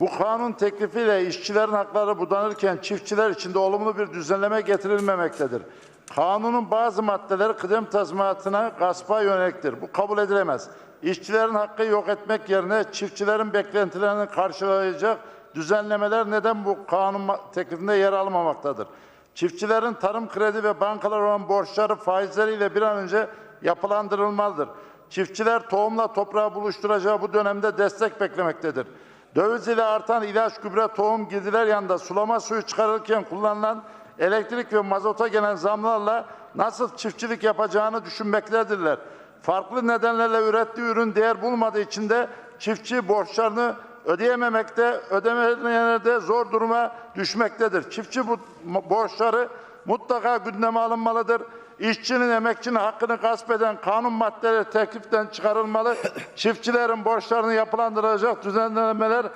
Bu kanun teklifiyle işçilerin hakları budanırken çiftçiler için de olumlu bir düzenleme getirilmemektedir. Kanunun bazı maddeleri kıdem tazminatına gaspa yöneliktir. Bu kabul edilemez. İşçilerin hakkı yok etmek yerine çiftçilerin beklentilerini karşılayacak düzenlemeler neden bu kanun teklifinde yer almamaktadır? Çiftçilerin tarım kredi ve bankalar olan borçları faizleriyle bir an önce yapılandırılmalıdır. Çiftçiler tohumla toprağı buluşturacağı bu dönemde destek beklemektedir. Döviz ile artan ilaç, gübre, tohum, girdiler yanında sulama suyu çıkarılırken kullanılan elektrik ve mazota gelen zamlarla nasıl çiftçilik yapacağını düşünmektedirler. Farklı nedenlerle ürettiği ürün değer bulmadığı için de çiftçi borçlarını ödeyememekte, ödemelerde zor duruma düşmektedir. Çiftçi bu borçları mutlaka gündeme alınmalıdır. İşçinin, emekçinin hakkını gasp eden kanun maddeleri tekliften çıkarılmalı. Çiftçilerin borçlarını yapılandıracak düzenlemeler